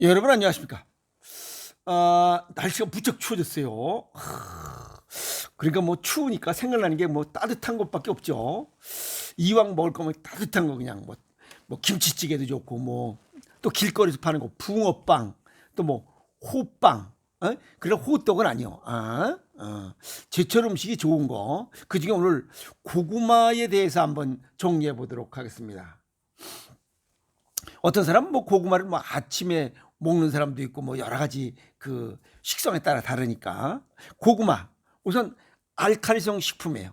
여러분 안녕하십니까? 아, 날씨가 무척 추워졌어요. 하, 그러니까 뭐 추우니까 생각나는 게 뭐 따뜻한 것밖에 없죠. 이왕 먹을 거면 따뜻한 거 그냥 뭐, 뭐 김치찌개도 좋고 뭐 또 길거리에서 파는 거 붕어빵 또 뭐 호빵 어? 그래 호떡은 아니요. 아, 어. 제철 음식이 좋은 거. 그 중에 오늘 고구마에 대해서 한번 정리해 보도록 하겠습니다. 어떤 사람은 뭐 고구마를 뭐 아침에 먹는 사람도 있고 뭐 여러 가지 그 식성에 따라 다르니까 고구마 우선 알칼리성 식품이에요.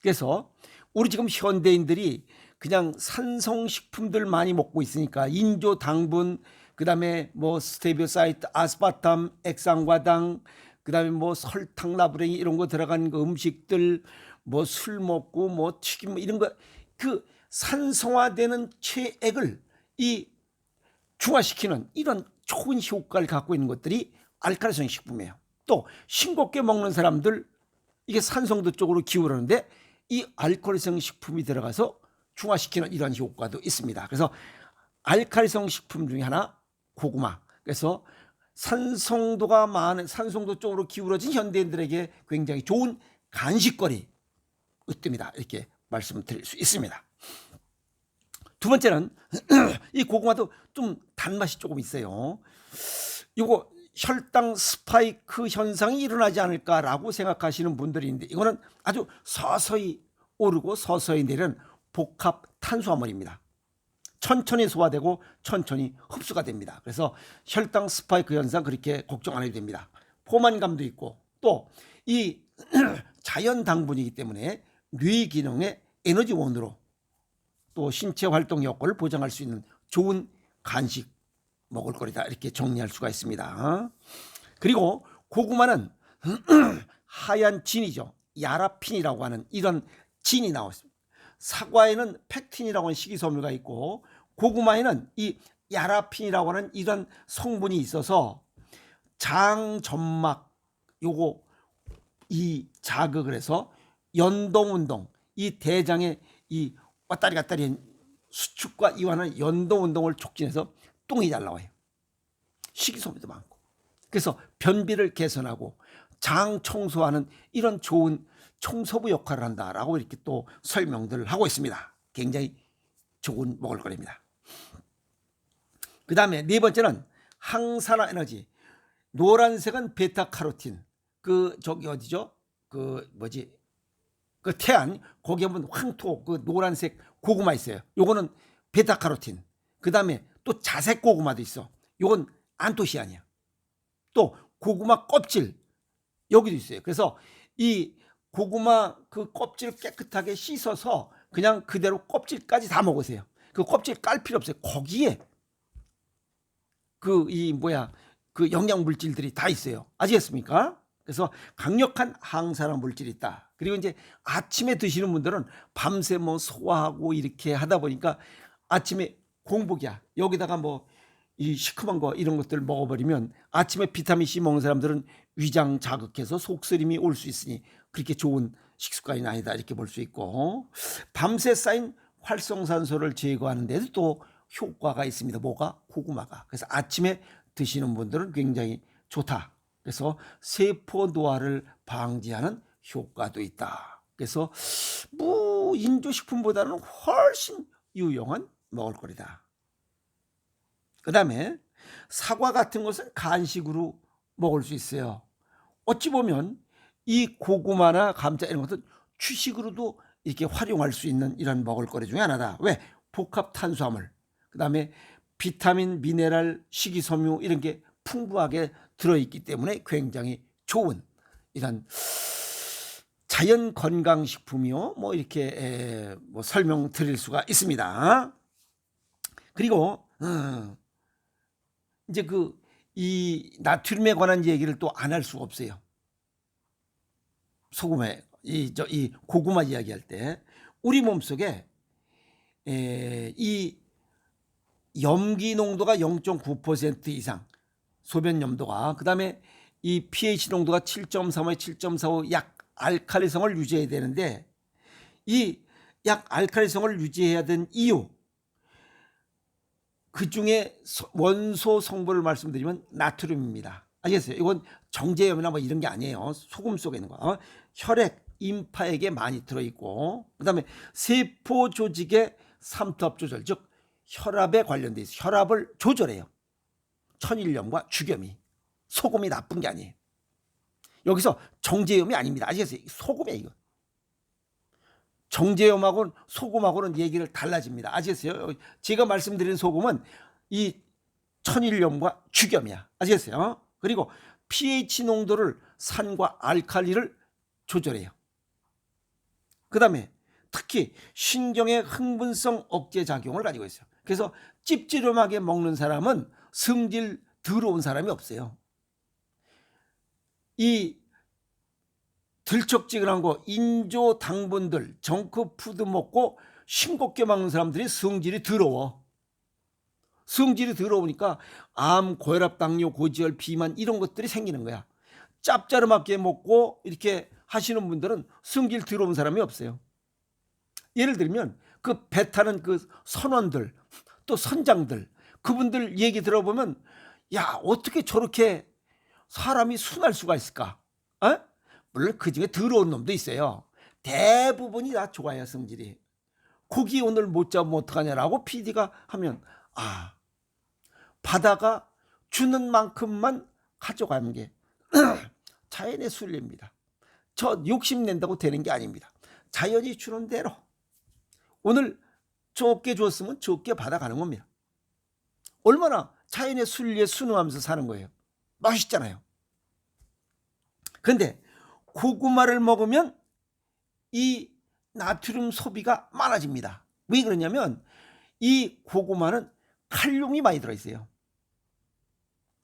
그래서 우리 지금 현대인들이 그냥 산성 식품들 많이 먹고 있으니까 인조 당분 그다음에 뭐 스테비오사이트, 아스파탐, 액상과당 그다음에 뭐 설탕, 나부랭이 이런 거 들어간 그 음식들 뭐 술 먹고 뭐 튀김 뭐 이런 거 그 산성화되는 체액을 이 중화시키는 이런 좋은 효과를 갖고 있는 것들이 알칼리성 식품이에요. 또 싱겁게 먹는 사람들 이게 산성도 쪽으로 기울었는데 이 알칼리성 식품이 들어가서 중화시키는 이런 효과도 있습니다. 그래서 알칼리성 식품 중에 하나 고구마. 그래서 산성도가 많은 산성도 쪽으로 기울어진 현대인들에게 굉장히 좋은 간식거리 으뜸이다 이렇게 말씀드릴 수 있습니다. 두 번째는 이 고구마도 좀 단맛이 조금 있어요. 이거 혈당 스파이크 현상이 일어나지 않을까라고 생각하시는 분들이 있는데 이거는 아주 서서히 오르고 서서히 내리는 복합 탄수화물입니다. 천천히 소화되고 천천히 흡수가 됩니다. 그래서 혈당 스파이크 현상 그렇게 걱정 안 해도 됩니다. 포만감도 있고 또 이 자연 당분이기 때문에 뇌 기능의 에너지원으로 또 신체 활동 여건을 보장할 수 있는 좋은 간식 먹을 거리다 이렇게 정리할 수가 있습니다. 그리고 고구마는 하얀 진이죠. 야라핀이라고 하는 이런 진이 나와 있습니다. 사과에는 팩틴이라고 하는 식이섬유가 있고 고구마에는 이 야라핀이라고 하는 이런 성분이 있어서 장 점막 요거 이 자극을 해서 연동 운동 이 대장의 이 왔다리 갔다리 한 수축과 이완하는 연동 운동을 촉진해서 똥이 잘 나와요. 식이섬유도 많고. 그래서 변비를 개선하고 장 청소하는 이런 좋은 청소부 역할을 한다라고 이렇게 또 설명들을 하고 있습니다. 굉장히 좋은 먹을거리입니다. 그 다음에 네 번째는 항산화 에너지. 노란색은 베타카로틴. 그 저기 어디죠? 그 뭐지? 그 태안 거기 보면 황토 그 노란색 고구마 있어요. 요거는 베타카로틴. 그 다음에 또 자색 고구마도 있어. 요건 안토시아니야. 또 고구마 껍질 여기도 있어요. 그래서 이 고구마 그 껍질 깨끗하게 씻어서 그냥 그대로 껍질까지 다 먹으세요. 그 껍질 깔 필요 없어요. 거기에 그 이 뭐야 그 영양 물질들이 다 있어요. 아시겠습니까? 그래서 강력한 항산화 물질이 있다. 그리고 이제 아침에 드시는 분들은 밤새 뭐 소화하고 이렇게 하다 보니까 아침에 공복이야. 여기다가 뭐 이 시큼한 거 이런 것들 먹어버리면 아침에 비타민 C 먹는 사람들은 위장 자극해서 속쓰림이 올 수 있으니 그렇게 좋은 식습관이 아니다 이렇게 볼 수 있고 밤새 쌓인 활성산소를 제거하는 데도 또 효과가 있습니다. 뭐가 고구마가. 그래서 아침에 드시는 분들은 굉장히 좋다. 그래서 세포 노화를 방지하는 효과도 있다. 그래서 무인조 식품보다는 훨씬 유용한 먹을거리다. 그 다음에 사과 같은 것은 간식으로 먹을 수 있어요. 어찌 보면 이 고구마나 감자 이런 것은 주식으로도 이렇게 활용할 수 있는 이런 먹을거리 중에 하나다. 왜? 복합 탄수화물, 그 다음에 비타민, 미네랄, 식이섬유 이런 게 풍부하게 들어있기 때문에 굉장히 좋은 이런 자연 건강 식품이요. 뭐 이렇게 에, 뭐 설명 드릴 수가 있습니다. 그리고 음, 이제 그 이 나트륨에 관한 얘기를 또 안 할 수가 없어요. 소금에 이저이 고구마 이야기할 때 우리 몸속에 에, 이 염기 농도가 0.9% 이상 소변 염도가 그다음에 이 pH 농도가 7.35에 7.45 약 알칼리성을 유지해야 되는데 이 약 알칼리성을 유지해야 되는 이유 그 중에 소- 원소 성분을 말씀드리면 나트륨입니다. 아시겠어요? 이건 정제염이나 뭐 이런 게 아니에요. 소금 속에 있는 거. 어? 혈액, 임파액에 많이 들어있고, 그 다음에 세포 조직의 삼투압 조절, 즉 혈압에 관련돼 있어요. 혈압을 조절해요. 천일염과 주겸이. 소금이 나쁜 게 아니에요. 여기서 정제염이 아닙니다. 아시겠어요? 소금이에요, 이거. 정제염하고는 소금하고는 얘기를 달라집니다. 아시겠어요? 제가 말씀드린 소금은 이 천일염과 주겸이야. 아시겠어요? 그리고 pH 농도를 산과 알칼리를 조절해요. 그 다음에 특히 신경의 흥분성 억제 작용을 가지고 있어요. 그래서 찝찝하게 먹는 사람은 성질 더러운 사람이 없어요. 이 들쩍지근한 거 인조 당분들 정크푸드 먹고 싱겁게 먹는 사람들이 성질이 더러워. 성질이 더러우니까 암, 고혈압, 당뇨, 고지혈, 비만 이런 것들이 생기는 거야. 짭짜름하게 먹고 이렇게 하시는 분들은 성질 더러운 사람이 없어요. 예를 들면 그 배 타는 그 선원들 또 선장들 그분들 얘기 들어보면 야 어떻게 저렇게 사람이 순할 수가 있을까? 어? 물론 그 중에 더러운 놈도 있어요. 대부분이 다 좋아요 성질이. 고기 오늘 못 잡으면 어떡하냐라고 PD가 하면 아 바다가 주는 만큼만 가져가는 게 자연의 순리입니다. 저 욕심 낸다고 되는 게 아닙니다. 자연이 주는 대로 오늘 적게 줬으면 적게 받아가는 겁니다. 얼마나 자연의 순리에 순응하면서 사는 거예요. 맛있잖아요. 근데 고구마를 먹으면 이 나트륨 소비가 많아집니다. 왜 그러냐면 이 고구마는 칼륨이 많이 들어있어요.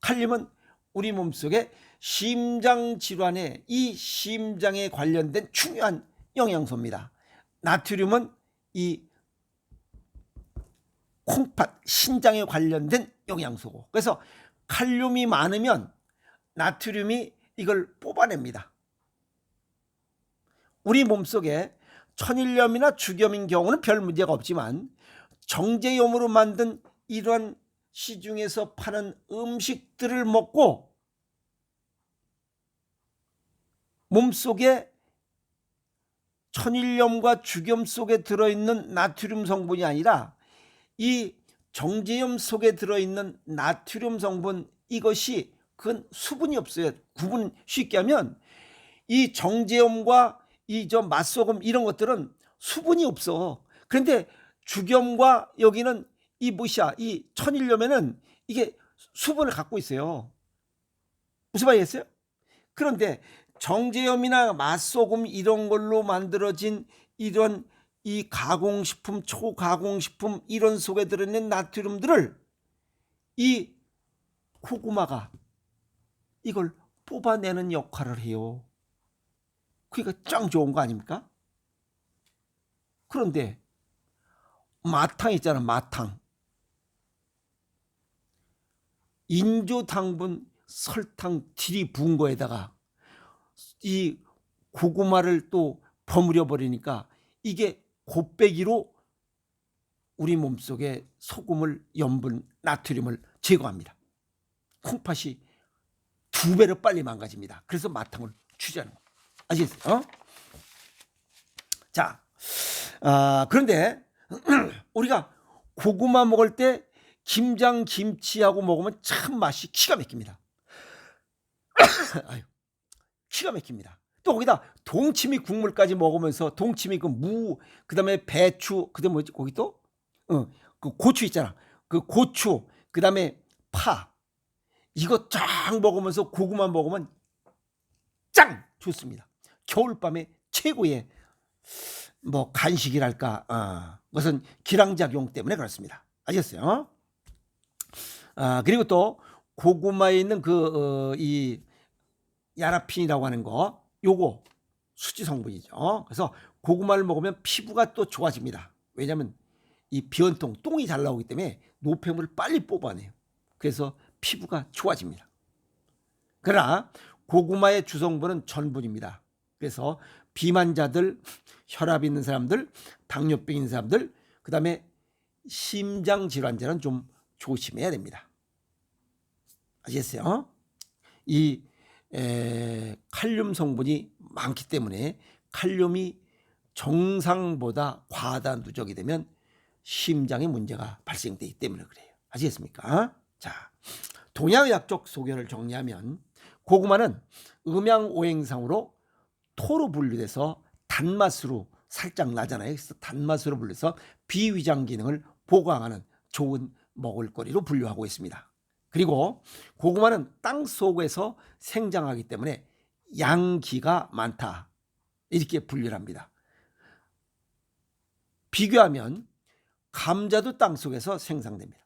칼륨은 우리 몸속에 심장 질환에 이 심장에 관련된 중요한 영양소입니다. 나트륨은 이 콩팥 신장에 관련된 영양소고 그래서 칼륨이 많으면 나트륨이 이걸 뽑아냅니다. 우리 몸속에 천일염이나 주겸인 경우는 별 문제가 없지만 정제염으로 만든 이러한 시중에서 파는 음식들을 먹고 몸속에 천일염과 주겸 속에 들어있는 나트륨 성분이 아니라 이 정제염 속에 들어있는 나트륨 성분 이것이 그건 수분이 없어요. 구분 쉽게 하면 이 정제염과 이 저 맛소금 이런 것들은 수분이 없어. 그런데 주겸과 여기는 이 뭐시야 이 천일염에는 이게 수분을 갖고 있어요. 무슨 말이겠어요? 그런데 정제염이나 맛소금 이런 걸로 만들어진 이런 이 가공식품, 초가공식품 이런 속에 들어있는 나트륨들을 이 고구마가 이걸 뽑아내는 역할을 해요. 그러니까 짱 좋은 거 아닙니까? 그런데 마탕 있잖아, 마탕. 인조 당분 설탕 들이 부은 거에다가 이 고구마를 또 버무려 버리니까 이게 곱빼기로 우리 몸속에 소금을 염분 나트륨을 제거합니다. 콩팥이 두 배로 빨리 망가집니다. 그래서 마탕을 취재하는 거. 아시겠어요? 어? 자, 아, 그런데 우리가 고구마 먹을 때 김장 김치하고 먹으면 참 맛이 기가 막힙니다. 아유, 기가 막힙니다. 또 거기다 동치미 국물까지 먹으면서 동치미 그 무, 그다음에 배추, 그다음에 뭐지? 거기 또 어, 그 고추 있잖아. 그 고추, 그다음에 파. 이거 쫙 먹으면서 고구마 먹으면 짱 좋습니다. 겨울밤에 최고의 뭐 간식이랄까 어, 무슨 기량작용 때문에 그렇습니다. 아셨어요? 아 그리고 또 고구마에 있는 그이 야라핀이라고 하는 거 요거 수지 성분이죠. 그래서 고구마를 먹으면 피부가 또 좋아집니다. 왜냐하면 이 비원통 똥이 잘 나오기 때문에 노폐물을 빨리 뽑아내요. 그래서 피부가 좋아집니다. 그러나 고구마의 주성분은 전분입니다. 그래서 비만자들, 혈압 있는 사람들, 당뇨병 있는 사람들, 그 다음에 심장 질환자는 좀 조심해야 됩니다. 아시겠어요? 이 에, 칼륨 성분이 많기 때문에 칼륨이 정상보다 과다 누적이 되면 심장에 문제가 발생되기 때문에 그래요. 아시겠습니까? 자, 동양의학적 소견을 정리하면 고구마는 음양 오행상으로 토로 분류돼서 단맛으로 살짝 나잖아요. 그래서 단맛으로 분류해서 비위장 기능을 보강하는 좋은 먹을거리로 분류하고 있습니다. 그리고 고구마는 땅 속에서 생장하기 때문에 양기가 많다. 이렇게 분류를 합니다. 비교하면 감자도 땅 속에서 생산됩니다.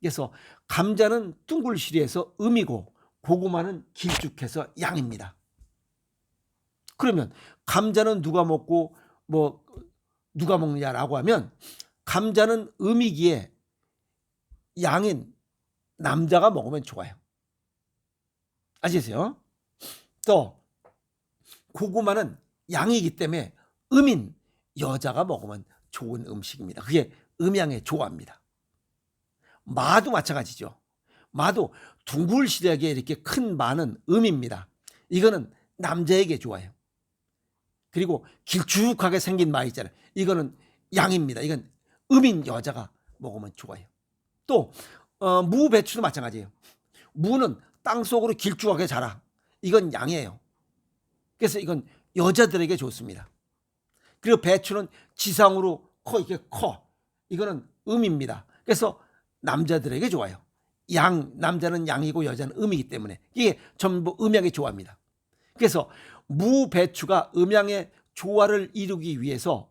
그래서 감자는 둥글시리해서 음이고 고구마는 길쭉해서 양입니다. 그러면 감자는 누가 먹고 뭐 누가 먹느냐라고 하면 감자는 음이기에 양인 남자가 먹으면 좋아요. 아시겠어요? 또 고구마는 양이기 때문에 음인 여자가 먹으면 좋은 음식입니다. 그게 음양에 좋아합니다. 마도 마찬가지죠. 마도 둥글시하게 이렇게 큰 마는 음입니다. 이거는 남자에게 좋아요. 그리고 길쭉하게 생긴 마 있잖아요. 이거는 양입니다. 이건 음인 여자가 먹으면 좋아요. 또 어, 무 배추도 마찬가지예요. 무는 땅 속으로 길쭉하게 자라. 이건 양이에요. 그래서 이건 여자들에게 좋습니다. 그리고 배추는 지상으로 커 이게 커. 이거는 음입니다. 그래서 남자들에게 좋아요. 양 남자는 양이고 여자는 음이기 때문에 이게 전부 음양에 좋아합니다. 그래서 무 배추가 음양의 조화를 이루기 위해서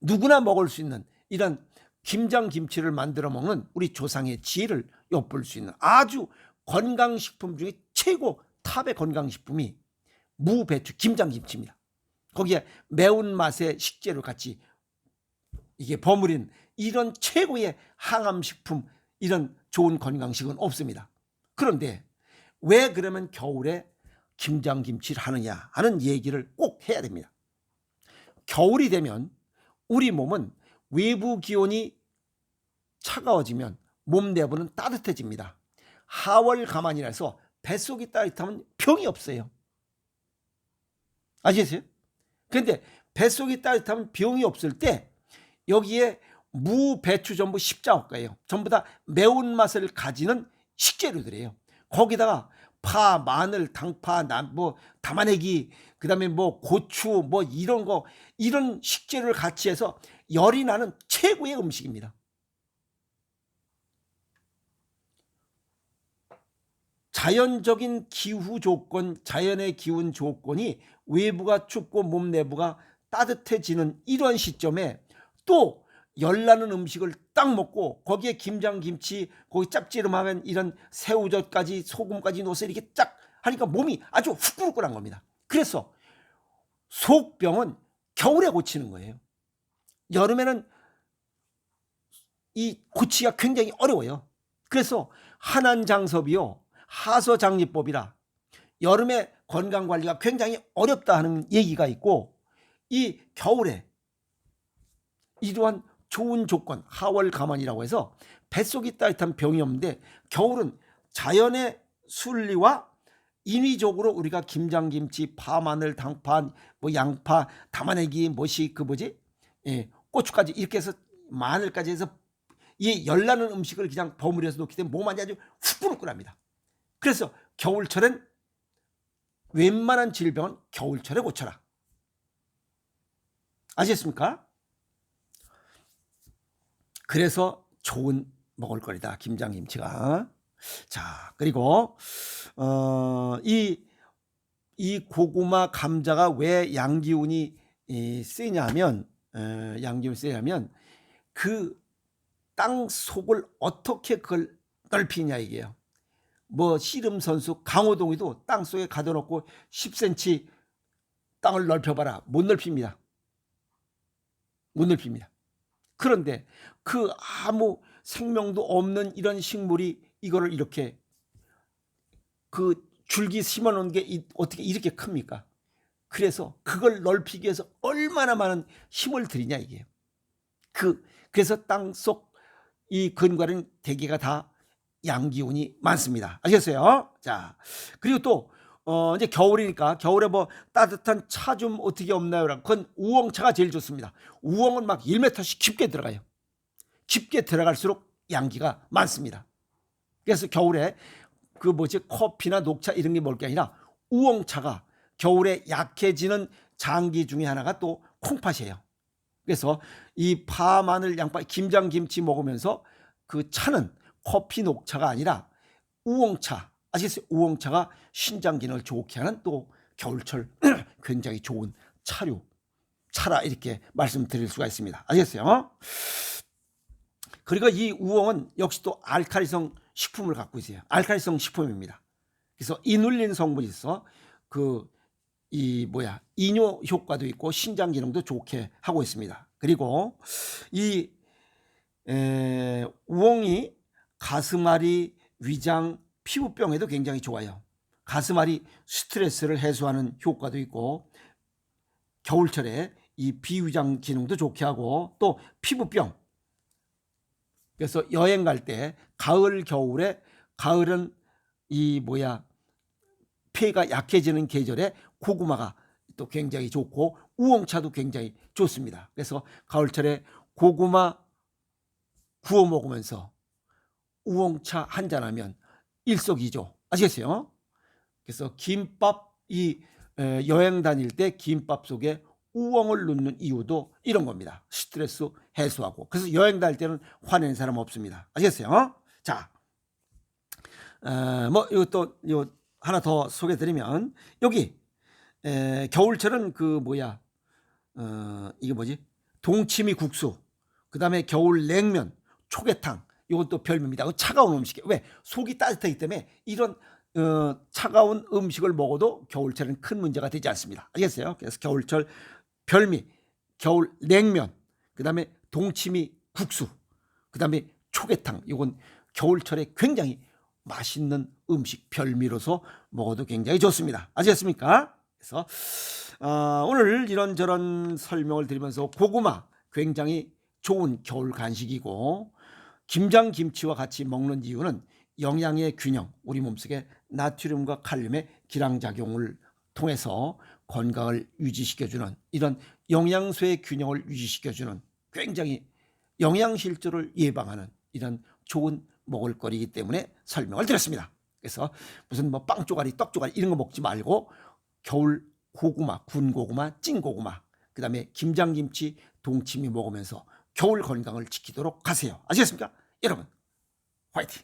누구나 먹을 수 있는 이런 김장 김치를 만들어 먹는 우리 조상의 지혜를 엿볼 수 있는 아주 건강식품 중에 최고 탑의 건강식품이 무 배추 김장 김치입니다. 거기에 매운 맛의 식재료 같이 이게 버무린 이런 최고의 항암식품 이런 좋은 건강식은 없습니다. 그런데 왜 그러면 겨울에 김장 김치를 하느냐 하는 얘기를 꼭 해야 됩니다. 겨울이 되면 우리 몸은 외부 기온이 차가워지면 몸 내부는 따뜻해집니다. 하월 가만이라서 뱃속이 따뜻하면 병이 없어요. 아시겠어요? 근데 뱃속이 따뜻하면 병이 없을 때 여기에 무, 배추 전부 십자가예요. 전부 다 매운맛을 가지는 식재료들이에요. 거기다가 파, 마늘, 당파, 뭐 담아내기, 그다음에 뭐 고추, 뭐 이런 거 이런 식재료를 같이 해서 열이 나는 최고의 음식입니다. 자연적인 기후 조건, 자연의 기운 조건이 외부가 춥고 몸 내부가 따뜻해지는 이런 시점에 또 열나는 음식을 딱 먹고 거기에 김장 김치 거기 짭지름하면 이런 새우젓까지 소금까지 넣어서 이렇게 쫙 하니까 몸이 아주 후끈후끈한 겁니다. 그래서 속병은 겨울에 고치는 거예요. 여름에는 이 고치기가 굉장히 어려워요. 그래서 한한 장섭이요 하서장리법이라 여름에 건강 관리가 굉장히 어렵다 하는 얘기가 있고 이 겨울에 이러한 좋은 조건 하월 가만이라고 해서 뱃속이 따뜻한 병이 없는데 겨울은 자연의 순리와 인위적으로 우리가 김장김치, 파, 마늘, 당파, 뭐 양파, 담아내기, 뭐시 그 뭐지, 예, 고추까지 이렇게 해서 마늘까지 해서 이 열나는 음식을 그냥 버무려서 놓기 때문에 몸 안이 아주 후끈후끈합니다. 그래서 겨울철엔 웬만한 질병은 겨울철에 고쳐라. 아시겠습니까? 그래서 좋은 먹을거리다. 김장김치가. 자, 그리고 어이 이 고구마 감자가 왜 양기운이 이, 세냐면 어, 양기운이 세냐면 그 땅 속을 어떻게 그걸 넓히냐 이게요. 뭐 씨름 선수 강호동이도 땅 속에 가둬놓고 10cm 땅을 넓혀봐라 못 넓힙니다. 못 넓힙니다. 그런데 그 아무 생명도 없는 이런 식물이 이거를 이렇게 그 줄기 심어 놓은 게 어떻게 이렇게 큽니까? 그래서 그걸 넓히기 위해서 얼마나 많은 힘을 들이냐 이게. 그 그래서 땅 속 이 근과는 대개가 다 양기운이 많습니다. 아시겠어요? 자, 그리고 또 어, 이제 겨울이니까 겨울에 뭐 따뜻한 차 좀 어떻게 없나요? 그건 우엉차가 제일 좋습니다. 우엉은 막 1m씩 깊게 들어가요. 깊게 들어갈수록 양기가 많습니다. 그래서 겨울에 그 뭐지 커피나 녹차 이런 게 먹을 게 아니라 우엉차가 겨울에 약해지는 장기 중에 하나가 또 콩팥이에요. 그래서 이 파, 마늘, 양파, 김장, 김치 먹으면서 그 차는 커피, 녹차가 아니라 우엉차, 아시겠어요? 우엉차가 신장 기능을 좋게 하는 또 겨울철 굉장히 좋은 차류, 차라 이렇게 말씀드릴 수가 있습니다. 아시겠어요? 그리고 이 우엉은 역시 또 알칼리성 식품을 갖고 있어요. 알칼리성 식품입니다. 그래서 이눌린 성분이 있어 그 이 뭐야 이뇨 효과도 있고 신장 기능도 좋게 하고 있습니다. 그리고 이 에, 우엉이 가슴앓이, 위장, 피부병에도 굉장히 좋아요. 가슴앓이 스트레스를 해소하는 효과도 있고 겨울철에 이 비위장 기능도 좋게 하고 또 피부병 그래서 여행 갈 때 가을 겨울에 가을은 이 뭐야 폐가 약해지는 계절에 고구마가 또 굉장히 좋고 우엉차도 굉장히 좋습니다. 그래서 가을철에 고구마 구워 먹으면서 우엉차 한 잔 하면 일석이조 아시겠어요? 그래서 김밥 이 에, 여행 다닐 때 김밥 속에 우엉을 넣는 이유도 이런 겁니다. 스트레스 해소하고. 그래서 여행 다닐 때는 화내는 사람 없습니다. 아시겠어요? 자, 어, 뭐 이것도 요 하나 더 소개드리면 여기 에, 겨울철은 그 뭐야 어, 이게 뭐지 동치미 국수 그 다음에 겨울 냉면 초계탕 이건 또 별미입니다. 그 차가운 음식이 왜 속이 따뜻하기 때문에 이런 어, 차가운 음식을 먹어도 겨울철은 큰 문제가 되지 않습니다. 알겠어요? 그래서 겨울철 별미, 겨울 냉면, 그 다음에 동치미 국수, 그 다음에 초계탕 이건 겨울철에 굉장히 맛있는 음식 별미로서 먹어도 굉장히 좋습니다. 아시겠습니까? 그래서 어, 오늘 이런저런 설명을 드리면서 고구마 굉장히 좋은 겨울 간식이고 김장 김치와 같이 먹는 이유는 영양의 균형, 우리 몸속에 나트륨과 칼륨의 기량작용을 통해서 건강을 유지시켜주는 이런 영양소의 균형을 유지시켜주는 굉장히 영양실조를 예방하는 이런 좋은 먹을거리이기 때문에 설명을 드렸습니다. 그래서 무슨 뭐빵 쪼가리, 떡 쪼가리 이런 거 먹지 말고 겨울 고구마, 군 고구마, 찐 고구마, 그 다음에 김장김치, 동치미 먹으면서 겨울 건강을 지키도록 하세요. 아시겠습니까? 여러분, 화이팅!